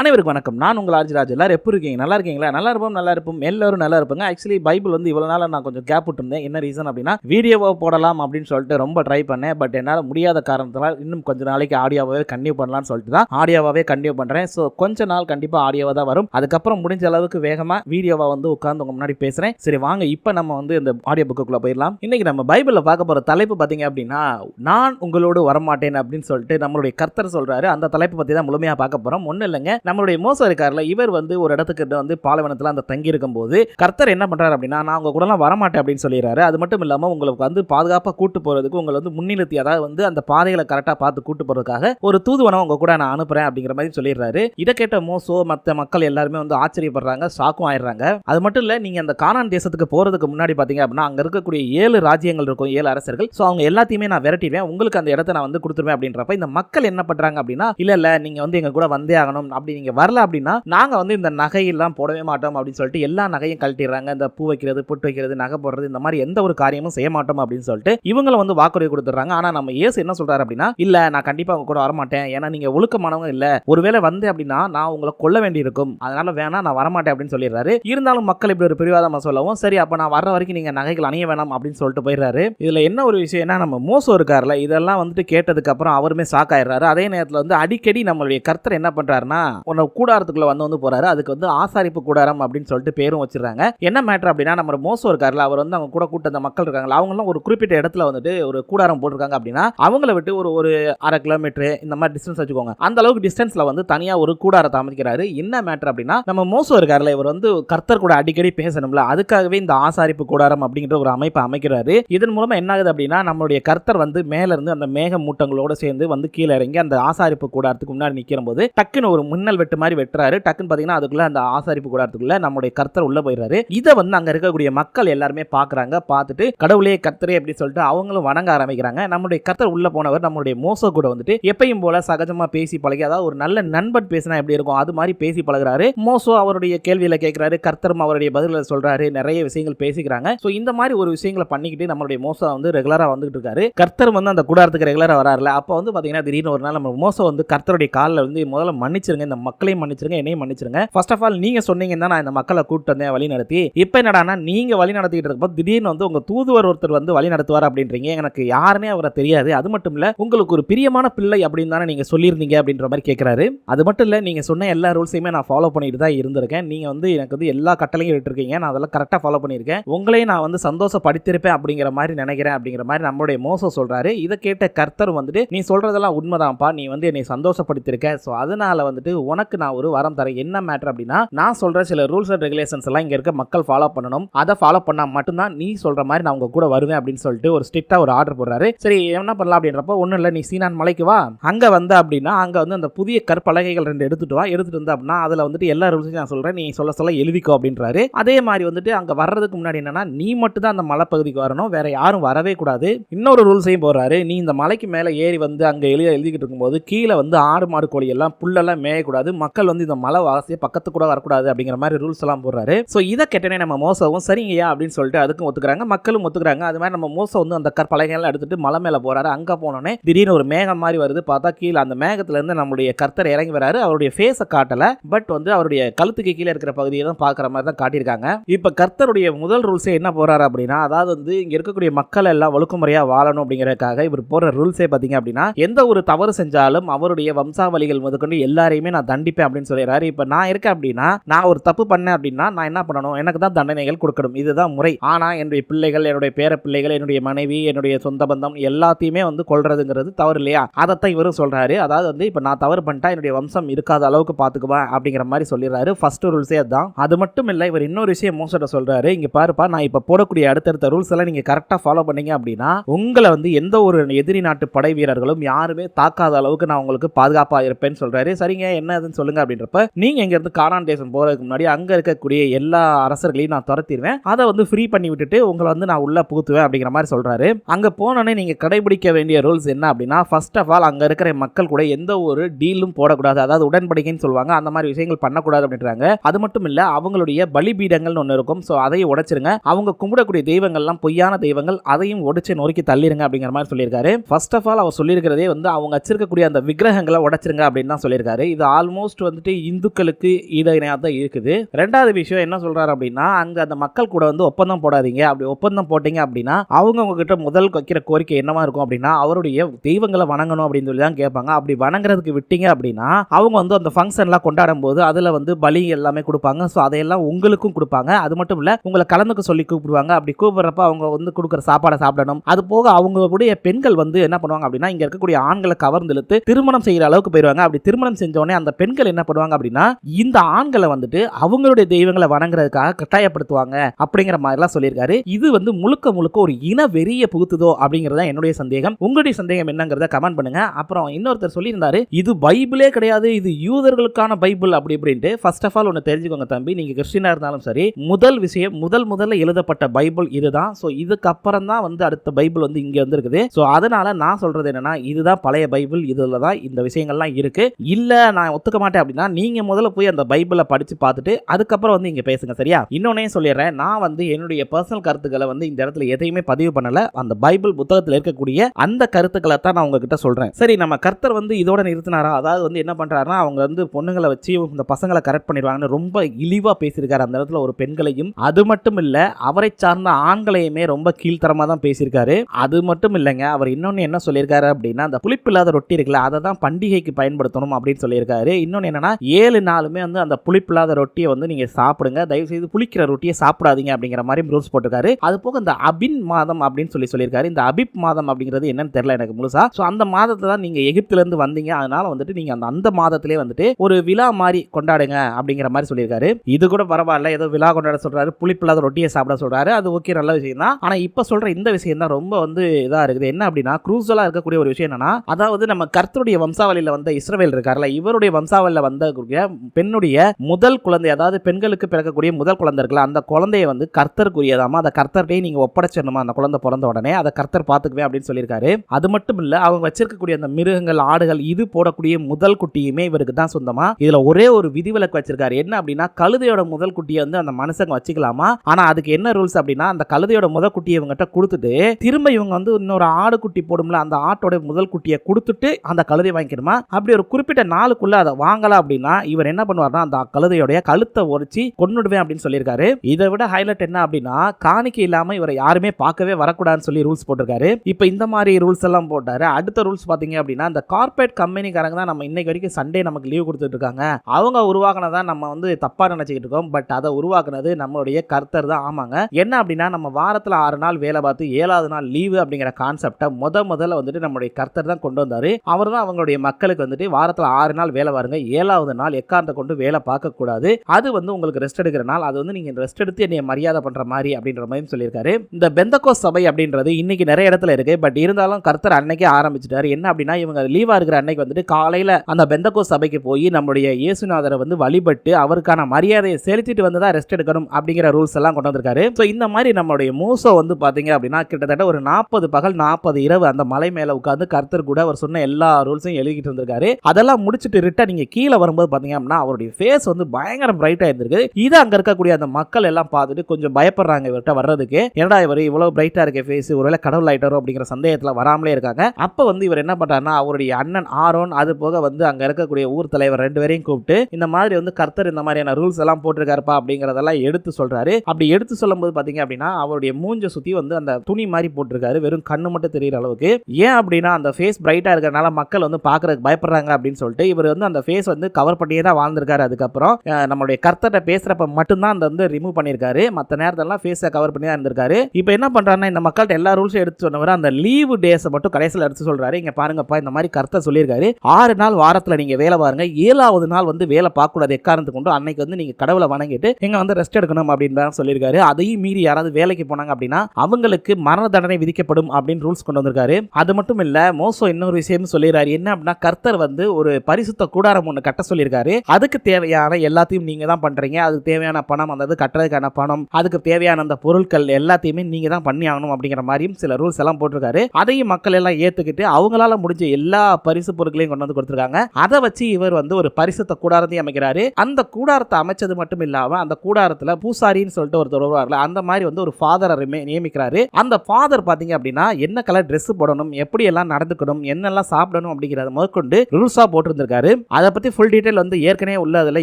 அனைவருக்கும் வணக்கம். நான் உங்கள் ஆர்ஜிராஜ் எல்லாரும் எப்படி இருக்கீங்க? நல்லா இருக்கீங்களா? நல்லா இருப்போம் நல்லா இருப்போம். எல்லாரும் நல்லா இருப்பாங்க. ஆக்சுவலி பைபிள் வந்து இவ்வளோ நாள் நான் கொஞ்சம் கேப் விட்டுருந்தேன். என்ன ரீசன் அப்படின்னா வீடியோவை போடலாம் அப்படின்னு சொல்லிட்டு ரொம்ப ட்ரை பண்ணேன். பட் என்னால் முடியாத காரணத்தினால் இன்னும் கொஞ்ச நாளைக்கு ஆடியோவாகவே கண்டினியூ பண்ணலாம்னு சொல்லிட்டு தான் ஆடியோவாகவே கண்டினியூ பண்ணுறேன் ஸோ கொஞ்ச நாள் கண்டிப்பாக ஆடியோவாக தான் வரும். அதுக்கப்புறம் முடிஞ்ச அளவுக்கு வேகமாக வீடியோவாக வந்து உட்காந்து உங்கள் முன்னாடி பேசுகிறேன் சரி வாங்க. இப்போ நம்ம வந்து இந்த ஆடியோ புக்குள்ளே போயிடலாம். இன்றைக்கி நம்ம பைபிளில் பார்க்க போகிற தலைப்பு பார்த்தீங்க அப்படின்னா நான் உங்களோடு வரமாட்டேன் அப்படின்னு சொல்லிட்டு நம்மளுடைய கர்த்தர் சொல்கிறாரு அந்த தலைப்பு பற்றி தான் முழுமையாக பார்க்க போகிறோம் ஒன்றும் இல்லைங்க. நம்மளுடைய மோசம் இருக்கார்ல இவர் வந்து ஒரு இடத்துக்கு வந்து பாலைவனத்தில் அந்த தங்கி இருக்கும்போது கர்த்தர் என்ன பண்றாரு அப்படின்னா நான் உங்க கூடலாம் வரமாட்டேன் அப்படின்னு சொல்லிடுறாரு அது மட்டும் இல்லாமல் உங்களுக்கு வந்து பாதுகாப்பாக கூட்டு போகிறதுக்கு உங்களை வந்து முன்னிறுத்தி அதாவது வந்து அந்த பாதைகளை கரெக்டாக பார்த்து கூட்டு போகிறதுக்காக ஒரு தூதுவனம் உங்க கூட நான் அனுப்புறேன் அப்படிங்கிற மாதிரி சொல்லிடுறாரு. இதை கேட்ட மோசோ மற்ற மக்கள் எல்லாருமே வந்து ஆச்சரியப்படுறாங்க ஷாக்கும் ஆயிடுறாங்க. அது மட்டும் இல்லை நீங்கள் அந்த கானான் தேசத்துக்கு போகிறதுக்கு முன்னாடி பார்த்தீங்க அப்படின்னா அங்கே இருக்கக்கூடிய ஏழு ராஜ்யங்கள் இருக்கும் ஏழு அரசர்கள். ஸோ அவங்க எல்லாத்தையுமே நான் விரட்டிடுவேன். உங்களுக்கு அந்த இடத்த நான் வந்து கொடுத்துருவேன் அப்படின்றப்ப இந்த மக்கள் என்ன பண்ணுறாங்க அப்படின்னா இல்லை இல்லை நீங்கள் வந்து எங்கள் கூட வந்தே ஆகணும் அப்படி நீங்கள் வரல அப்படின்னா நாங்கள் வந்து இந்த நகையெல்லாம் போடவே மாட்டோம் அப்படின்னு சொல்லிட்டு எல்லா நகையும் கழட்டிடுறாங்க. இந்த பூ வைக்கிறது பொட்டு வைக்கிறது நகை போடுறது இந்த மாதிரி எந்த ஒரு காரியமும் செய்ய மாட்டோம் அப்படின்னு சொல்லிட்டு இவங்களை வந்து வாக்குறுதி கொடுத்துட்றாங்க. ஆனால் நம்ம இயேசு என்ன சொல்கிறாரு அப்படின்னா இல்லை நான் கண்டிப்பாக உங்க கூட வரமாட்டேன். ஏன்னா நீங்கள் ஒழுக்கமானவங்க இல்லை. ஒருவேளை வந்து அப்படின்னா நான் உங்களை கொல்ல வேண்டியிருக்கும். அதனால வேணாம் நான் வரமாட்டேன் அப்படின்னு சொல்லிடுறாரு. இருந்தாலும் மக்கள் இப்படி ஒரு பிரிவாதமாக சொல்லவும் சரி அப்போ நான் வர்ற வரைக்கும் நீங்கள் நகைகள் அணிய வேணாம் அப்படின்னு சொல்லிட்டு போயிடுறாரு. இதில் என்ன ஒரு விஷயம் என்ன நம்ம மோசம் இருக்கார்ல இதெல்லாம் வந்துட்டு கேட்டதுக்கப்புறம் அவருமே ஷாக் ஆயிடுறாரு. அதே நேரத்தில் வந்து அடிக்கடி நம்மளுடைய கர்த்தர் என்ன பண்ணுறாருன்னா உன்னை கூடாரத்துக்குள்ள வந்து வந்து போறாரு. அதுக்கு வந்து ஆசாரிப்பு கூடாரம் அப்படின்னு சொல்லிட்டு பேரும் வச்சிருக்காங்க என்ன மேட்டர் அப்படின்னா நம்ம மோசம் இருக்காருல அவர் வந்து அவங்க கூட கூட்ட அந்த மக்கள் இருக்காங்களா அவங்களாம் ஒரு குறிப்பிட்ட இடத்துல வந்துட்டு ஒரு கூடாரம் போட்டிருக்காங்க அப்படின்னா அவங்கள விட்டு ஒரு ஒரு அரை கிலோமீட்டர் இந்த மாதிரி டிஸ்டன்ஸ் வச்சுக்கோங்க. அந்த அளவுக்கு டிஸ்டன்ஸ்ல வந்து தனியா ஒரு கூடாரத்தை அமைக்கிறாரு. என்ன மேட்டர் அப்படின்னா நம்ம மோசம் இருக்காருல இவர் வந்து கர்த்தர் கூட அடிக்கடி பேசணும்ல அதுக்காகவே இந்த ஆசாரிப்பு கூடாரம் அப்படிங்கிற ஒரு அமைப்பை அமைக்கிறாரு. இதன் மூலமா என்ன ஆகுது அப்படின்னா நம்மளுடைய கர்த்தர் வந்து மேல இருந்து அந்த மேக மூட்டங்களோட சேர்ந்து வந்து கீழே இறங்கி அந்த ஆசாரிப்பு கூடாரத்துக்கு முன்னாடி நிக்கிற போது டக்குன்னு ஒரு மின்னல் வெட்டு மாதிரி வெட்டுறாரு. டக்குன்னு பார்த்தீங்கன்னா அதுக்குள்ள அந்த ஆசாரிப்பு கூடாரத்துக்குள்ள நம்முடைய கர்த்தர் உள்ள போயிடுறாரு. இதை வந்து அங்க இருக்கக்கூடிய மக்கள் எல்லாருமே பாக்குறாங்க. பார்த்துட்டு கடவுளே கர்த்தரே அப்படின்னு சொல்லிட்டு அவங்களும் வணங்க ஆரம்பிக்கிறாங்க. நம்முடைய கர்த்தர் உள்ள போனவர் நம்மளுடைய மோச கூட வந்துட்டு எப்பயும் போல சகஜமா பேசி பழகி அதாவது ஒரு நல்ல நண்பன் பேசினா எப்படி இருக்கும்? அது மாதிரி பேசி பழகுறாரு. மோசோ அவருடைய கேள்வியில கேட்கிறாரு கர்த்தரும் அவருடைய பதில சொல்றாரு. நிறைய விஷயங்கள் பேசிக்கிறாங்க. ஸோ இந்த மாதிரி ஒரு விஷயங்களை பண்ணிக்கிட்டு நம்மளுடைய மோசா வந்து ரெகுலரா வந்துகிட்டு இருக்காரு. கர்த்தர் வந்து அந்த கூடாரத்துக்கு ரெகுலராக வராருல அப்போ வந்து பாத்தீங்கன்னா திடீர்னு ஒரு நாள் நம்ம மோசம் வந்து கர்த்தருடைய காலில் வந்து முதல்ல மன்னிச்சிருங்க. இந்த மக்களையும் மன்னிச்சிருங்க என்னையும் மன்னிச்சிருங்க. ஃபர்ஸ்ட் ஆஃப் ஆல் நீங்கள் சொன்னீங்கன்னா நான் இந்த மக்களை கூப்பிட்டு வந்தேன் வழி நடத்தி. இப்போ என்னடானா நீங்கள் வழி நடத்திக்கிட்டு இருக்கப்போ திடீர்னு வந்து உங்கள் தூதுவர் ஒருத்தர் வந்து வழி நடத்துவார் அப்படின்றீங்க. எனக்கு யாருன்னே அவரை தெரியாது. அது மட்டும் இல்லை உங்களுக்கு ஒரு பிரியமான பிள்ளை அப்படின்னு தானே நீங்கள் சொல்லியிருந்தீங்க அப்படின்ற மாதிரி கேட்குறாரு அது மட்டும் இல்லை நீங்கள் சொன்ன எல்லா ரூல்ஸையுமே நான் ஃபாலோ பண்ணிட்டு தான் இருந்திருக்கேன். நீங்கள் வந்து எனக்கு வந்து எல்லா கட்டளையும் விட்டுருக்கீங்க. நான் அதெல்லாம் கரெக்டாக ஃபாலோ பண்ணியிருக்கேன். உங்களையும் நான் வந்து சந்தோஷப்படுத்திருப்பேன் அப்படிங்கிற மாதிரி நினைக்கிறேன் அப்படிங்கிற மாதிரி நம்மளுடைய மோசம் சொல்கிறாரு இதை கேட்ட கர்த்தர் வந்துட்டு நீ சொல்கிறதெல்லாம் உண்மைதான்ப்பா. நீ வந்து என்னை சந்தோஷப்படுத்திருக்க ஸோ அதனால வந்துட்டு உனக்கு நான் ஒரு வரம் தரேன். என்ன மேட்டர் அப்படின்னா நான் சொல்ற சில ரூல்ஸ் அண்ட் ரெகுலேஷன்ஸ் எல்லாம் இங்க இருக்க மக்கள் ஃபாலோ பண்ணணும். அதை ஃபாலோ பண்ணா மட்டும்தான் நீ சொல்ற மாதிரி நான் உங்க கூட வருவேன் அப்படின்னு சொல்லிட்டு ஒரு ஸ்ட்ரிக்டா ஒரு ஆர்டர் போடுறாரு. சரி என்ன பண்ணலாம் அப்படின்றப்போ ஒன்றும் இல்லை நீ சீனான் மலைக்கு வா. அங்க வந்த அப்படின்னா அங்க வந்து அந்த புதிய கற்பலகைகள் ரெண்டு எடுத்துட்டு வா. எடுத்துட்டு வந்து அப்படின்னா அதுல வந்துட்டு எல்லா ரூல்ஸையும் நான் சொல்றேன். நீ சொல்ல சொல்ல எழுதிக்கோ அப்படின்றாரு. அதே மாதிரி வந்துட்டு அங்க வர்றதுக்கு முன்னாடி என்னன்னா நீ மட்டும் தான் அந்த மலைப்பகுதிக்கு வரணும். வேற யாரும் வரவே கூடாது. இன்னொரு ரூல்ஸையும் போடுறாரு. நீ இந்த மலைக்கு மேலே ஏறி வந்து அங்க எழுதி எழுதிக்கிட்டு இருக்கும்போது கீழே வந்து ஆடு மாடு கோழி எல்லாம் புல்லெல்லாம் மேயக்கூடாது. மக்கள் வந்து இந்த மலை வாசியை பக்கத்து கூட வரக்கூடாது அப்படிங்கிற மாதிரி ரூல்ஸ் எல்லாம் போடுறாரு. ஸோ இதை கேட்டனே நம்ம மோசவும் சரிங்கய்யா அப்படின்னு சொல்லிட்டு அதுக்கும் ஒத்துக்கிறாங்க. மக்களும் ஒத்துக்கிறாங்க. அது மாதிரி நம்ம மோசம் வந்து அந்த கற்பலகையெல்லாம் எடுத்துட்டு மலை மேலே போறாரு. அங்கே போனோடனே திடீர்னு ஒரு மேகம் மாதிரி வருது. பார்த்தா கீழே அந்த மேகத்துல இருந்து நம்மளுடைய கர்த்தர் இறங்கி வராரு. அவருடைய ஃபேஸை காட்டல. பட் வந்து அவருடைய கழுத்துக்கு கீழே இருக்கிற பகுதியை தான் பார்க்குற மாதிரி தான் காட்டியிருக்காங்க. இப்போ கர்த்தருடைய முதல் ரூல்ஸே என்ன போறாரு அப்படின்னா அதாவது வந்து இங்கே இருக்கக்கூடிய மக்கள் எல்லாம் ஒழுக்குமுறையாக வாழணும் அப்படிங்கிறதுக்காக இவர் போடுற ரூல்ஸே பார்த்தீங்க அப்படின்னா எந்த ஒரு தவறு செஞ்சாலும் அவருடைய வம்சாவளிகள் முதற்கொண்டு எல்லாரையுமே நான் தண்டிப்பேன் அப்படின்னு சொல்லிடுறாரு. இப்போ நான் இருக்கேன் அப்படின்னா நான் ஒரு தப்பு பண்ணேன் அப்படின்னா நான் என்ன பண்ணணும்? எனக்கு தான் தண்டனைகள் கொடுக்கணும். இதுதான் முறை. ஆனால் என்னுடைய பிள்ளைகள் என்னுடைய பேர பிள்ளைகள் என்னுடைய மனைவி என்னுடைய சொந்த பந்தம் எல்லாத்தையுமே வந்து கொள்றதுங்கிறது தவறு இல்லையா? அதைத்தான் இவரும் சொல்கிறாரு அதாவது வந்து இப்போ நான் தவறு பண்ணிட்டா என்னுடைய வம்சம் இருக்காத அளவுக்கு பார்த்துக்குவேன் அப்படிங்கிற மாதிரி சொல்லிடுறாரு. ஃபர்ஸ்ட் ரூல்ஸே அதுதான். அது மட்டும் இல்லை இவர் இன்னொரு விஷயம் மோசட்ட சொல்கிறாரு இங்கே பாருப்பா நான் இப்போ போடக்கூடிய அடுத்தடுத்த ரூல்ஸ் எல்லாம் நீங்கள் கரெக்டாக ஃபாலோ பண்ணீங்க அப்படின்னா உங்களை வந்து எந்த ஒரு எதிரி நாட்டு படை வீரர்களும் யாருமே தாக்காத அளவுக்கு நான் உங்களுக்கு பாதுகாப்பாக இருப்பேன்னு சொல்கிறாரு சரிங்க என்ன என்னதுன்னு சொல்லுங்க அப்படின்றப்ப நீங்க இங்க இருந்து கானான் தேசம் போறதுக்கு முன்னாடி அங்க இருக்கக்கூடிய எல்லா அரசர்களையும் நான் துரத்திடுவேன். அதை வந்து ஃப்ரீ பண்ணி விட்டுட்டு உங்களை வந்து நான் உள்ள புகுத்துவேன் அப்படிங்கிற மாதிரி சொல்றாரு. அங்க போனோடனே நீங்க கடைபிடிக்க வேண்டிய ரூல்ஸ் என்ன அப்படின்னா ஃபர்ஸ்ட் ஆஃப் ஆல் அங்க இருக்கிற மக்கள் கூட எந்த ஒரு டீலும் போடக்கூடாது. அதாவது உடன்படிக்கைன்னு சொல்லுவாங்க. அந்த மாதிரி விஷயங்கள் பண்ணக்கூடாது அப்படின்றாங்க. அது மட்டும் இல்ல அவங்களுடைய பலிபீடங்கள்னு ஒன்று இருக்கும். ஸோ அதையும் உடைச்சிருங்க. அவங்க கும்பிடக்கூடிய தெய்வங்கள்லாம் பொய்யான தெய்வங்கள் அதையும் உடைச்சு நொறுக்கி தள்ளிருங்க அப்படிங்கிற மாதிரி சொல்லியிருக்காரு. ஃபர்ஸ்ட் ஆஃப் ஆல் அவர் சொல்லியிருக்கிறதே வந்து அவங்க வச்சிருக்கக்கூடிய அந்த விக்கிரகங்களை உடைச்சிருங்க அப்படின்னு தான் சொல்லியிருக்காரு. இது ஆல்மோஸ்ட் வந்துட்டு இந்துக்களுக்கு இடையினா தான் இருக்குது. ரெண்டாவது விஷயம் என்ன சொல்கிறாரு அப்படின்னா அங்கே அந்த மக்கள் கூட வந்து ஒப்பந்தம் போடாதீங்க. அப்படி ஒப்பந்தம் போட்டீங்க அப்படின்னா அவங்க உங்ககிட்ட முதல் வைக்கிற கோரிக்கை என்னவா இருக்கும் அப்படின்னா அவருடைய தெய்வங்களை வணங்கணும் அப்படின்னு சொல்லி தான் கேட்பாங்க. அப்படி வணங்குறதுக்கு விட்டீங்க அப்படின்னா அவங்க வந்து அந்த ஃபங்க்ஷன்லாம் கொண்டாடும் போது அதில் வந்து பலி எல்லாமே கொடுப்பாங்க. ஸோ அதையெல்லாம் உங்களுக்கும் கொடுப்பாங்க. அது மட்டும் இல்லை உங்களை கலந்துக்க சொல்லி கூப்பிடுவாங்க. அப்படி கூப்பிடுறப்ப அவங்க வந்து கொடுக்குற சாப்பாடை சாப்பிடணும். அது போக அவங்களுடைய பெண்கள் வந்து என்ன பண்ணுவாங்க அப்படின்னா இங்கே இருக்கக்கூடிய ஆண்களை கவர்ந்து இழுத்து திருமணம் செய்கிற அளவுக்கு போயிடுவாங்க அப்படி திருமணம் செஞ்சோடனே அந்த பெண்கள் என்ன பண்ணுவாங்க அப்படின்னா இந்த ஆண்களை வந்துட்டு அவங்களுடைய தெய்வங்களை வணங்குறதுக்காக கட்டாயப்படுத்துவாங்க அப்படிங்கிற மாதிரிலாம் சொல்லியிருக்காரு. இது வந்து முழுக்க முழுக்க ஒரு இன வெறிய புகுத்துதோ அப்படிங்கிறத என்னுடைய சந்தேகம். உங்களுடைய சந்தேகம் என்னங்கிறத கமெண்ட் பண்ணுங்க. அப்புறம் இன்னொருத்தர் சொல்லியிருந்தாரு இது பைபிளே கிடையாது இது யூதர்களுக்கான பைபிள் அப்படி இப்படின்ட்டு. ஃபர்ஸ்ட் ஆஃப் ஆல் ஒன்று தெரிஞ்சுக்கோங்க தம்பி நீங்க கிறிஸ்டினா இருந்தாலும் சரி முதல் விஷயம் முதல் முதல்ல எழுதப்பட்ட பைபிள் இதுதான். ஸோ இதுக்கப்புறம் தான் வந்து அடுத்த பைபிள் வந்து இங்கே வந்திருக்குது. ஸோ அதனால நான் சொல்றது என்னன்னா இதுதான் பழைய பைபிள் இதில் தான் இந்த விஷயங்கள்லாம் இருக்கு. இல்லை நான் ஒத்துக்க மாட்டேன் அப்படின்னா நீங்க முதல்ல போய் அந்த பைபிளை படிச்சு பார்த்துட்டு அதுக்கப்புறம் வந்து இங்க பேசுங்க சரியா? இன்னொன்னே சொல்லிடுறேன் நான் வந்து என்னுடைய பர்சனல் கருத்துக்களை வந்து இந்த இடத்துல எதையுமே பதிவு பண்ணல. அந்த பைபிள் புத்தகத்தில் இருக்கக்கூடிய அந்த கருத்துக்களை தான் நான் உங்ககிட்ட சொல்றேன். சரி நம்ம கர்த்தர் வந்து இதோட நிறுத்தினாரா? அதாவது வந்து என்ன பண்றாருன்னா அவங்க வந்து பொண்ணுங்களை வச்சு இந்த பசங்களை கரெக்ட் பண்ணிடுவாங்கன்னு ரொம்ப இழிவா பேசியிருக்காரு. அந்த இடத்துல ஒரு பெண்களையும். அது மட்டும் இல்ல அவரை சார்ந்த ஆண்களையுமே ரொம்ப கீழ்த்தரமா தான் பேசியிருக்காரு. அது மட்டும் இல்லைங்க அவர் இன்னொன்னு என்ன சொல்லியிருக்காரு அப்படின்னா அந்த புளிப்பில்லாத ரொட்டி இருக்குல்ல அதை தான் பண்டிகைக்கு பயன்படுத்தணும் அப்படின்னு சொல்லியிருக்காரு. இன்னொன்று என்னென்னா ஏழு நாளுமே வந்து அந்த புளிப்பில்லாத ரொட்டியை வந்து நீங்கள் சாப்பிடுங்க. தயவு செய்து புளிக்கிற ரொட்டியை சாப்பிடாதீங்க அப்படிங்கிற மாதிரி ரூல்ஸ் போட்டிருக்காரு. அது போக இந்த அபின் மாதம் அப்படின்னு சொல்லி சொல்லியிருக்காரு. இந்த அபிப் மாதம் அப்படிங்கிறது என்னன்னு தெரியல எனக்கு முழுசா. ஸோ அந்த மாதத்தை தான் நீங்கள் எகிப்திலேருந்து வந்தீங்க. அதனால வந்துட்டு நீங்கள் அந்த அந்த மாதத்திலே வந்துட்டு ஒரு விழா மாதிரி கொண்டாடுங்க அப்படிங்கிற மாதிரி சொல்லியிருக்காரு. இது கூட பரவாயில்ல. ஏதோ விழா கொண்டாட சொல்கிறாரு புளிப்பில்லாத ரொட்டியை சாப்பிட சொல்கிறாரு அது ஓகே நல்ல விஷயம் தான். ஆனால் இப்போ சொல்கிற இந்த விஷயம் தான் ரொம்ப வந்து இதாக இருக்குது. என்ன அப்படின்னா குரூசலா இருக்கக்கூடிய ஒரு விஷயம் என்னன்னா அதாவது நம்ம கர்த்தருடைய வம்சாவளியில் வந்த இஸ்ரவேல் இருக்கார்ல இவருடைய வம்சாவளியில வந்தக்கூடிய பெண்ணுடைய முதல் குழந்தை அதாவது பெண்களுக்கு பிறக்கக்கூடிய முதல் குழந்தை இருக்குல்ல அந்த குழந்தைய வந்து கர்த்தருக்குரியதாமா அந்த கர்த்தர்கிட்டே நீங்க ஒப்படைச்சிடணுமா அந்த குழந்தை பிறந்த உடனே அதை கர்த்தர் பார்த்துக்குவேன் அப்படின்னு சொல்லியிருக்காரு. அது மட்டும் இல்ல அவங்க வச்சிருக்கக்கூடிய அந்த மிருகங்கள் ஆடுகள் இது போடக்கூடிய முதல் குட்டியுமே இவருக்கு தான் சொந்தமா. இதுல ஒரே ஒரு விதிவிலக்கு வச்சிருக்காரு. என்ன அப்படின்னா கழுதையோட முதல் குட்டியை வந்து அந்த மனுஷங்க வச்சுக்கலாமா? ஆனா அதுக்கு என்ன ரூல்ஸ் அப்படின்னா அந்த கழுதையோட முதல் குட்டியை இவங்ககிட்ட கொடுத்துட்டு திரும்ப இவங்க வந்து இன்னொரு ஆடு குட்டி போடும்ல அந்த ஆட்டோட முதல் குட்டியை கொடுத்துட்டு அந்த கழுதை வாங்கிக்கணுமா? அப்படி ஒரு குறிப்பிட்ட நாளுக்குள்ள அதை வாங்கலாம் அப்படின்னா இவர் என்ன பண்ணுவார்னா அந்த கழுதையோடைய கழுத்தை உரிச்சு கொண்டுடுவேன் அப்படின்னு சொல்லியிருக்காரு. இதை விட ஹைலைட் என்ன அப்படின்னா காணிக்கை இல்லாம இவரை யாருமே பார்க்கவே வரக்கூடாதுன்னு சொல்லி ரூல்ஸ் போட்டிருக்காரு. இப்போ இந்த மாதிரி ரூல்ஸ் எல்லாம் போட்டாரு. அடுத்த ரூல்ஸ் பாத்தீங்க அப்படின்னா இந்த கார்பரேட் கம்பெனிக்காரங்க தான் நம்ம இன்னைக்கு வரைக்கும் சண்டே நமக்கு லீவ் கொடுத்துட்டு இருக்காங்க. அவங்க உருவாக்குனதா நம்ம வந்து தப்பா நினைச்சுக்கிட்டு இருக்கோம். பட் அதை உருவாக்குனது நம்மளுடைய கர்த்தர் தான். ஆமாங்க. என்ன அப்படின்னா நம்ம வாரத்துல ஆறு நாள் வேலை பார்த்து ஏழாவது நாள் லீவு அப்படிங்கிற கான்செப்டை முத முதல்ல வந்துட்டு நம்மளுடைய கர்த்தர் தான் கொண்டு வந்தாரு. அவர் தான் அவங்களுடைய மக்களுக்கு வந்துட்டு வாரத்துல ஆறு நாள் வேலை பாருங்க ஏழாவது நாள் எக்காரணத்தை கொண்டு வேலை பார்க்கக்கூடாது. அது வந்து உங்களுக்கு ரெஸ்ட் எடுக்கிற நாள். அது வந்து நீங்கள் ரெஸ்ட் எடுத்து என்னை மரியாதை பண்ற மாதிரி அப்படின்ற மாதிரி சொல்லியிருக்காரு. இந்த பெந்தகோ சபை அப்படின்றது இன்னைக்கு நிறைய இடத்துல இருக்கு. பட் இருந்தாலும் கர்த்தர் அன்னைக்கே ஆரம்பிச்சிட்டாரு. என்ன அப்படின்னா இவங்க லீவாக இருக்கிற அன்னைக்கு வந்துட்டு காலையில் அந்த பெந்தகோ சபைக்கு போய் நம்முடைய இயேசுநாதரை வந்து வழிபட்டு அவருக்கான மரியாதையை செலுத்திட்டு வந்து தான் ரெஸ்ட் எடுக்கணும் அப்படிங்கிற ரூல்ஸ் எல்லாம் கொண்டு வந்திருக்காரு. ஸோ இந்த மாதிரி நம்மளுடைய மூசோ வந்து பார்த்தீங்க அப்படின்னா கிட்டத்தட்ட ஒரு நாற்பது பகல் நாற்பது இரவு அந்த மலை மேல உட்கார்ந்து கர்த்தர் கூட அவர் சொன்ன எல்லா ரூல்ஸையும் எழுதிட்டு இருந்திருக்காரு அதெல்லாம் முடிச்சுட்டு ரிட்டன் நீங்கள் கீழே வரும்போது பார்த்தீங்க அப்படின்னா அவருடைய ஃபேஸ் வந்து பயங்கர பிரைட்டாக இருந்திருக்கு. இது அங்க இருக்கக்கூடிய அந்த மக்கள் எல்லாம் பார்த்துட்டு கொஞ்சம் பயப்படுறாங்க இவர்கிட்ட வர்றதுக்கு. என்னடா இவர் இவ்வளவு பிரைட்டா இருக்க ஃபேஸ் ஒருவேளை கடவுள் ஆயிட்டாரோ அப்படிங்கிற சந்தேகத்தில் வராமலே இருக்காங்க. அப்போ வந்து இவர் என்ன பண்றாருன்னா அவருடைய அண்ணன் ஆரோன் அது போக வந்து அங்க இருக்கக்கூடிய ஊர் தலைவர் ரெண்டு பேரையும் கூப்பிட்டு இந்த மாதிரி வந்து கர்த்தர் இந்த மாதிரியான ரூல்ஸ் எல்லாம் போட்டிருக்காருப்பா அப்படிங்கிறதெல்லாம் எடுத்து சொல்றாரு. அப்படி எடுத்து சொல்லும்போது பார்த்தீங்க அப்படின்னா அவருடைய மூஞ்ச சுற்றி வந்து அந்த துணி மாதிரி போட்டிருக்காரு. வெறும் கண்ணு மட்டும் தெரியிற அளவுக்கு. ஏன் அப்படின்னா அந்த ஃபேஸ் பிரைட்டாக இருக்கிறனால மக்கள் வந்து பார்க்கறதுக்கு பயப்படுறாங்க அப்படின்னு சொல்லிட்டு இவர் வந்து அந்த ஃபேஸ் வந்து கவர் பண்ணியே தான் வாழ்ந்திருக்காரு. அதுக்கப்புறம் நம்மளுடைய கர்த்தர்ட்ட பேசுறப்ப மட்டும்தான் அந்த வந்து ரிமூவ் பண்ணியிருக்காரு. மற்ற நேரத்தெல்லாம் ஃபேஸை கவர் பண்ணி தான் இருந்திருக்காரு. இப்போ என்ன பண்றாருன்னா இந்த மக்கள்கிட்ட எல்லா ரூல்ஸும் எடுத்து சொன்னவர் அந்த லீவு டேஸை மட்டும் கடைசியில் எடுத்து சொல்கிறாரு இங்கே பாருங்கப்பா இந்த மாதிரி கர்த்தர் சொல்லியிருக்காரு. ஆறு நாள் வாரத்தில் நீங்கள் வேலை பாருங்க. ஏழாவது நாள் வந்து வேலை பார்க்க கூடாது எக்காரணத்துக்கு கொண்டு அன்னைக்கு வந்து நீங்க கடவுளை வணங்கிட்டு எங்க வந்து ரெஸ்ட் எடுக்கணும் அப்படின்னு சொல்லியிருக்காரு. அதையும் மீறி யாராவது வேலைக்கு போனாங்க அப்படின்னா அவங்களுக்கு மரண தண்டனை விதிக்கப்படும் அப்படின்னு ரூல்ஸ் கொண்டு வந்திருக்காரு. அது மட்டும் இல்ல மோசோ இன்னொரு விஷயம் சொல்லிடுறாரு. என்ன அப்படின்னா கர்த்தர் வந்து ஒரு பரிசுத்த கூடாரம் ஒன்று கட்ட சொல்லியிருக்காரு. அதுக்கு தேவையான எல்லாத்தையும் நீங்கள் தான் பண்ணுறீங்க அதுக்கு தேவையான பணம் அந்த கட்டுறதுக்கான பணம் அதுக்கு தேவையான அந்த பொருட்கள் எல்லாத்தையுமே நீங்கள் தான் பண்ணி ஆகணும் அப்படிங்கிற மாதிரியும் சில ரூல்ஸ் எல்லாம் போட்டிருக்காரு. அதையும் மக்கள் எல்லாம் ஏற்றுக்கிட்டு அவங்களால முடிஞ்ச எல்லா பரிசு பொருட்களையும் கொண்டு வந்து கொடுத்துருக்காங்க. அதை வச்சு இவர் வந்து ஒரு பரிசுத்த கூடாரத்தையும் அமைக்கிறாரு. அந்த கூடாரத்தை அமைச்சது மட்டும் இல்லாமல் அந்த கூடாரத்தில் பூசாரின்னு சொல்லிட்டு ஒருத்தர் வருவார்ல அந்த மாதிரி வந்து ஒரு ஃபாதரை நியமிக்கிறாரு. அந்த ஃபாதர் பார்த்தீங்க அப்படின்னா என்ன கலர் ட்ரெஸ் போடணும் எப்படி எல்லாம் நடந்துக்கணும் என்னெல்லாம் சாப்பிடணும் அப்படிங்கிறத முதற்கொண்டு ரூல்ஸாக போட்டிருந்திருக்காரு. அதை பற்றி ஃபுல் டீட்டெயில் வந்து ஏற்கனவே உள்ள அதில்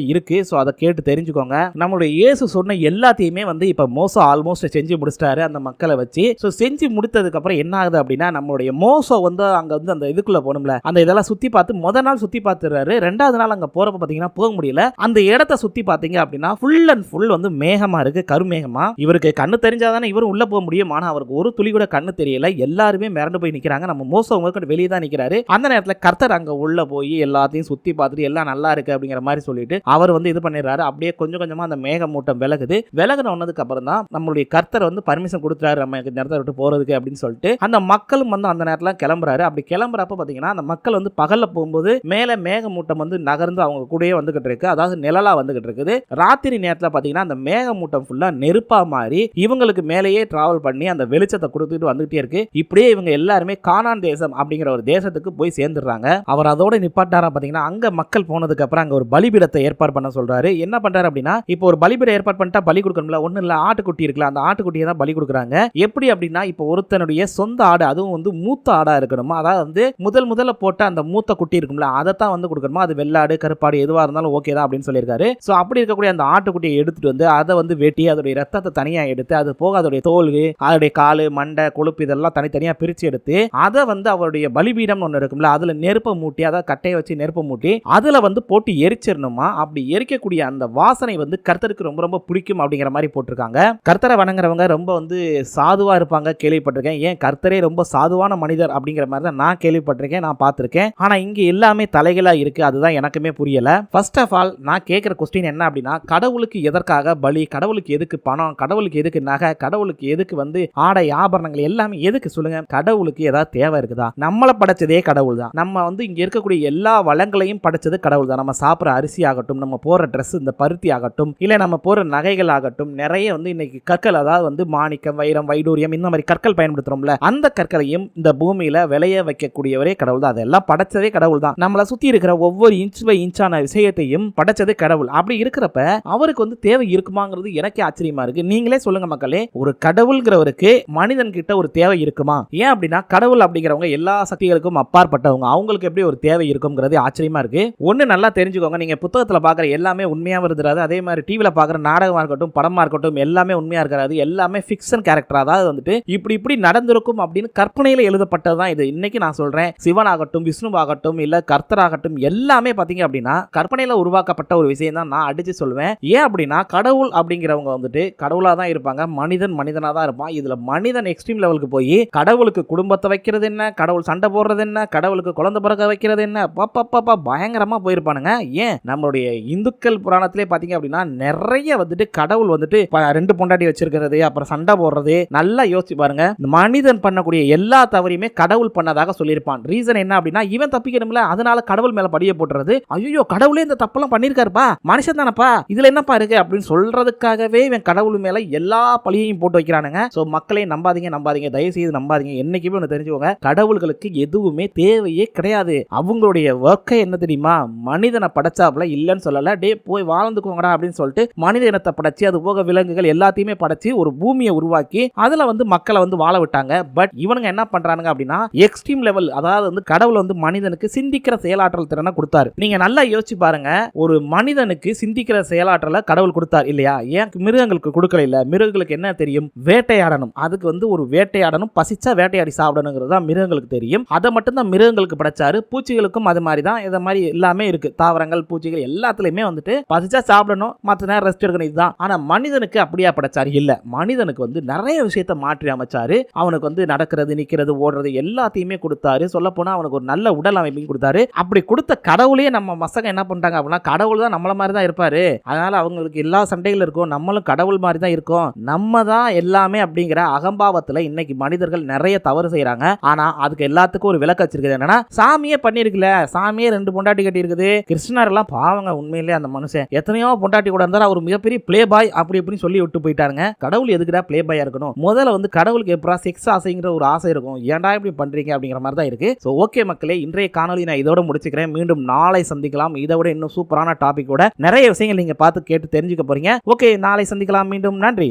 இருக்குது ஸோ அதை கேட்டு தெரிஞ்சுக்கோங்க. நம்மளுடைய இயேசு சொன்ன எல்லாத்தையுமே வந்து இப்போ மோசம் ஆல்மோஸ்ட் செஞ்சு முடிச்சிட்டாரு அந்த மக்களை வச்சு. ஸோ செஞ்சு முடித்ததுக்கப்புறம் என்ன ஆகுது அப்படின்னா நம்மளுடைய மோசம் வந்து அங்கே வந்து அந்த இதுக்குள்ளே போகணும்ல. அந்த இதெல்லாம் சுற்றி பார்த்து முத நாள் சுற்றி பார்த்துறாரு. ரெண்டாவது நாள் அங்கே போகிறப்ப பார்த்தீங்கன்னா போக முடியல. அந்த இடத்த சுற்றி பார்த்தீங்க அப்படின்னா ஃபுல் அண்ட் ஃபுல் வந்து மேகமாக இருக்குது கருமேகமாக இவருக்கு கண்ணு தெரிஞ்சாதானே இவரும் உள்ளே போக முடியும். ஆனால் அவருக்கு ஒரு துளி கூட கண்ணு தெரியல. எல்லாருமே மிரண்டு போய் நிற்கிறாங்க நம்ம மோசோ உங்களுக்கு வெளியே தான் நிற்கிறாரு அந்த நேரத்தில் கர்த்தர் அங்கே உள்ளே போய் எல்லாத்தையும் சுற்றி பார்த்துட்டு எல்லாம் நல்லா இருக்கு அப்படிங்கிற மாதிரி சொல்லிட்டு அவர் வந்து இது பண்ணிடுறாரு. அப்படியே கொஞ்சம் கொஞ்சமாக அந்த மேகமூட்டம் விலகுது. விலகுன ஒன்னதுக்கு அப்புறம் தான் நம்மளுடைய கர்த்தர் வந்து பர்மிஷன் கொடுத்துறாரு நம்ம இந்த இடத்த விட்டு போறதுக்கு அப்படின்னு சொல்லிட்டு அந்த மக்களும் வந்து அந்த நேரத்தில் கிளம்புறாரு. அப்படி கிளம்புறப்ப பாத்தீங்கன்னா அந்த மக்கள் வந்து பகலில் போகும்போது மேலே மேகமூட்டம் வந்து நகர்ந்து அவங்க கூடயே வந்துகிட்டு இருக்கு. அதாவது நிழலா வந்துகிட்டு இருக்குது. ராத்திரி நேரத்துல பாத்தீங்கன்னா அந்த மேகமூட்டம் ஃபுல்லா நெருப்பா மாறி இவங்களுக்கு மேலேயே ட்ராவல் பண்ணி அந்த வெளிச்சத்தை கொடுத்துட்டு வந்துகிட்டே இருக்கு. இப்படியே இவங்க எல்லாருமே கானான் தேசம் அப்படிங்கிற ஒரு தேசத்துக்கு போய் சேர்ந்துடுறாங்க. அவர் அதோட நிப்பாட்டாரா பாத்தீங்கன்னா அங்க மக்கள் போனதுக்கு அப்புறம் அங்க ஒரு பலிபீடத்தை ஏற்பாடு பண்ண சொல்றாரு. என்ன பண்றாரு அப்படின்னா இப்போ ஒரு பலிபீடம் ஏற்பாடு பண்ணிட்டா பலி கொடுக்கணும்ல? ஒண்ணு இல்ல ஆட்டுக்குட்டி இருக்குல்ல அந்த ஆட்டுக்குட்டியை தான் பலி கொடுக்குறாங்க. எப்படி அப்படின்னா இப்போ ஒருத்தனுடைய சொந்த ஆடு அதுவும் வந்து மூத்த ஆடா இருக்கணுமா? அதாவது வந்து முதல் முதல்ல போட்ட அந்த மூத்த குட்டி இருக்கும்ல அதை தான் வந்து கொடுக்கணுமா? அது வெள்ளாடு கருப்பாடு எதுவா இருந்தாலும் ஓகே தான் அப்படின்னு சொல்லியிருக்காரு. ஸோ அப்படி இருக்கக்கூடிய அந்த ஆட்டுக்குட்டியை எடுத்துட்டு வந்து அதை வந்து வெட்டி அதோடைய ரத்தத்தை தனியா எடுத்து அது போக அதோடைய தோல் அதோடைய காலு மண்டை கொழுப்பு இதெல்லாம் தனித்தனியா பிரிச்சு எடுத்து அதை வந்து அவருடைய பலிபீடம் ஒன்று இருக்கும்ல அதுல நெருப்பை மூட்டி அதாவது கட்டையை வச்சு நெருப்பை மூட்டி அதில் வந்து போட்டு எரிச்சிடணுமா அப்படி எரிக்கக்கூடிய அந்த வாசனை வந்து கர்த்தருக்கு ரொம்ப ரொம்ப பிடிக்கும் அப்படிங்கிற மாதிரி போட்டிருக்காங்க. கர்த்தரை வணங்குறவங்க ரொம்ப வந்து சாதுவாக இருப்பாங்க கேள்விப்பட்டிருக்கேன். ஏன் கர்த்தரே ரொம்ப சாதுவான மனிதர் அப்படிங்கிற மாதிரி தான் நான் கேள்விப்பட்டிருக்கேன் நான் பார்த்துருக்கேன். ஆனால் இங்கே எல்லாமே தலைகளாக இருக்குது அதுதான் எனக்குமே புரியலை. ஃபர்ஸ்ட் ஆஃப் ஆல் நான் கேட்குற கொஸ்டின் என்ன அப்படின்னா கடவுளுக்கு எதற்காக பலி கடவுளுக்கு எதுக்கு பணம் கடவுளுக்கு எதுக்கு நகை கடவுளுக்கு எதுக்கு வந்து ஆடை ஆபரணங்கள் எல்லாமே எதுக்கு சொல்லுங்க? கடவுளுக்கு ஏதாவது தேவை இருக்குதா? நம்மளை படைச்சதே கடவுள் தான் நம்ம வந்து இங்கே இருக்கக்கூடிய எல்லா வளங்களையும் படைச்சது கடவுள் தான் நம்ம சாப்பிட்ற அரிசி ஆகட்டும் நம்ம போடுற ட்ரெஸ் இந்த பருத்தி ஆகட்டும் இல்லை நம்ம போடுற நகைகள் ஆகட்டும் நிறைய வந்து இன்னைக்கு கற்கள் அதாவது வந்து மாணிக்கம் வைரம் வைடூரியம் இந்த மாதிரி கற்கள் பயன்படுத்துறோம்ல அந்த கற்களையும் இந்த பூமியில விளைய வைக்கக்கூடியவரே கடவுள் தான் அதெல்லாம் படைச்சதே கடவுள் தான் நம்மளை சுத்தி இருக்கிற ஒவ்வொரு இன்ச் பை இன்ச்சான விஷயத்தையும் படைச்சதே கடவுள். அப்படி இருக்கிறப்ப அவருக்கு வந்து தேவை இருக்குமாங்கிறது எனக்கே ஆச்சரியமா இருக்கு. நீங்களே சொல்லுங்க மக்களே ஒரு கடவுள்ங்கிறவருக்கு மனிதன் கிட்ட ஒரு தேவை இருக்குமா? ஏன் அப்படின்னா கடவுள் அப்படிங்கிறவங்க எல்லா சக்திகளுக்கும் அப்பாற்பட்டவங்க. அவங்களுக்கு எப்படி ஒரு தேவை இருக்குங்கிறது ஆச்சரியமா இருக்கு. ஒண்ணு நல்லா தெரிஞ்சுக்கோங்க. நீங்க புத்தகத்துல பாக்குற எல்லாமே உண்மையாக இருக்கிறாது அதே மாதிரி டிவியில் பார்க்குற நாடகமா இருக்கட்டும் படமா இருக்கட்டும் எல்லாமே உண்மையா இருக்காது. எல்லாமே ஃபிக்ஷன் கேரக்டர் அதாவது வந்துட்டு இப்படி இப்படி நடந்திருக்கும் அப்படின்னு கற்பனையில எழுதப்பட்டதுதான் இது. இன்னைக்கு நான் சொல்றேன் சிவன் ஆகட்டும் விஷ்ணுவாகட்டும் இல்ல கர்த்தராகட்டும் எல்லாமே பார்த்தீங்க அப்படின்னா கற்பனையில உருவாக்கப்பட்ட ஒரு விஷயம் தான் நான் அடிச்சு சொல்லுவேன் ஏன் அப்படின்னா கடவுள் அப்படிங்கிறவங்க வந்துட்டு கடவுளா தான் இருப்பாங்க. மனிதன் மனிதனா தான் இருப்பான். இதுல மனிதன் எக்ஸ்ட்ரீம் லெவலுக்கு போய் கடவுளுக்கு குடும்பத்தை வைக்கிறது என்ன? கடவுள் சண்டை போடுறது என்ன? கடவுளுக்கு குழந்தை பிறக்க வைக்கிறது என்ன? பாப்பா பயங்கரமாக போயிருப்பானுங்க. ஏன்? நம்மளுடைய இந்துக்கள் புராணத்திலே பார்த்தீங்க அப்படின்னா நிறைய வந்துட்டு கடவுள் வந்துட்டு ரெண்டு பொண்டாட்டி வச்சிருக்கிறது அப்புறம் சண்டை போடுறது நல்லா யோசிச்சு பாருங்க. மனிதன் பண்ணக்கூடிய எல்லா தவறையுமே கடவுள் பண்ணதாக சொல்லியிருப்பான். ரீசன் என்ன அப்படின்னா இவன் தப்பிக்கணும்ல அதனால கடவுள் மேல படிய போட்டுறது. ஐயோ கடவுளே இந்த தப்பெல்லாம் பண்ணியிருக்காருப்பா மனுஷன் தானப்பா. இதுல என்னப்பா இருக்கு அப்படின்னு சொல்றதுக்காகவே இவன் கடவுள் மேல எல்லா பழியையும் போட்டு வைக்கிறானுங்க. ஸோ மக்களே நம்பாதீங்க நம்பாதீங்க. தயவு செய்து நம்பாதீங்க. என்னைக்குமே ஒன்று தெரிஞ்சுக்கோங்க. கடவுள்களுக்கு எதுவுமே தேவையே கிடையாது. அவங்களுடைய ஒர்க்கை என்ன தெரியுமா? மனிதனை படைச்சாப்புல இல்லைன்னு சொல்லலை. டே போய் வாழ்ந்துக்கோங்கடா அப்படின்னு சொல்லிட்டு மனித இனத்தை படைச்சி அது போக விலங்குகள் எல்லாத்தையுமே படைச்சி ஒரு பூமியை உருவாக்கி அதில் வந்து மக்களை வந்து வாழ விட்டாங்க. பட் இவனுங்க என்ன பண்றானுங்க அப்படின்னா எக்ஸ்ட்ரீம் லெவல் அதாவது வந்து கடவுள் வந்து மனிதனுக்கு சிந்திக்கிற செயலாற்றல் திறனை கொடுத்தாரு. நீங்க நல்லா யோசிச்சு பாருங்க. ஒரு மனிதனுக்கு சிந்திக்கிற செயலாற்றலை கடவுள் கொடுத்தார் இல்லையா? ஏன் மிருகங்களுக்கு கொடுக்கல இல்ல? மிருகங்களுக்கு என்ன தெரியும்? வேட்டையாடணும். அதுக்கு வந்து ஒரு வேட்டையாடணும். பசிச்சா வேட்டையாடி சாப்பிடணுங்கிறது தான் மிருகங்களுக்கு தெரியும். அதை மட்டும் தான் மிருகங்களுக்கு படைச்சாரு. பூச்சிகளுக்கும் அது மாதிரி தான். இதை மாதிரி எல்லாமே இருக்கு. தாவரங்கள் பூச்சிகள் எல்லாத்துலயுமே வந்துட்டு பசிச்சா சாப்பிடணும் மற்ற நேரம் ரெஸ்ட் எடுக்கணும் இதுதான். ஆனால் மனிதனுக்கு அப்படியா படைச்சாரு? இல்லை. மனிதனுக்கு வந்து நிறைய விஷயத்த மாற்றி அமைச்சாரு. அவனுக்கு வந்து நடக்கிறது நிக்கிறது ஓடுறது எல்லாத்தையுமே கொடுத்தாரு. சொல்லப்போனால் அவனுக்கு ஒரு நல்ல உடல் அமைப்பையும் கொடுத்தாரு. அப்படி கொடுத்த கடவுளே நம்ம மசங்க என்ன பண்ணிட்டாங்க அப்படின்னா கடவுள் தான் நம்மள மாதிரி தான் இருப்பாரு. அதனால அவங்களுக்கு எல்லா சண்டைகளும் இருக்கும். நம்மளும் கடவுள் மாதிரி தான் இருக்கும். நம்ம தான் எல்லாமே அப்படிங்கிற அகம்பாவத்துல இன்னைக்கு மனிதர்கள் நிறைய தவறு செய்கிறாங்க ஆனா அதுக்கு எல்லாத்துக்கும் ஒரு விளக்க வச்சிருக்குது என்னன்னா சாமியே பண்ணிருக்கல. சாமியே ரெண்டு பொண்டாட்டி கட்டி இருக்குது கிருஷ்ணர் எல்லாம் பாவங்க உண்மையிலே அந்த மனுஷன். எத்தனையோ பொண்டாட்டி கூட இருந்தாலும் அவர் மிகப்பெரிய பிளே பாய் அப்படி இப்படின்னு சொல்லி விட்டு போயிட்டாருங்க. கடவுள் எதுக்குடா பிளே பாயா இருக்கணும்? முதல்ல வந்து கடவுளுக்கு எப்படா செக்ஸ் ஆசைங்கிற ஒரு ஆசை இருக்கும். ஏன்டா இப்படி பண்றீங்க அப்படிங்கிற மாதிரி தான் இருக்கு. ஸோ ஓகே மக்களே இன்றைய காணொலி நான் இதோட முடிச்சுக்கிறேன். மீண்டும் நாளை சந்திக்கலாம். இதை விட இன்னும் சூப்பரான டாபிக்கோட நிறைய விஷயங்கள் நீங்க பார்த்து கேட்டு தெரிஞ்சுக்க போறீங்க. ஓகே நாளை சந்திக்கலாம். மீண்டும் நன்றி.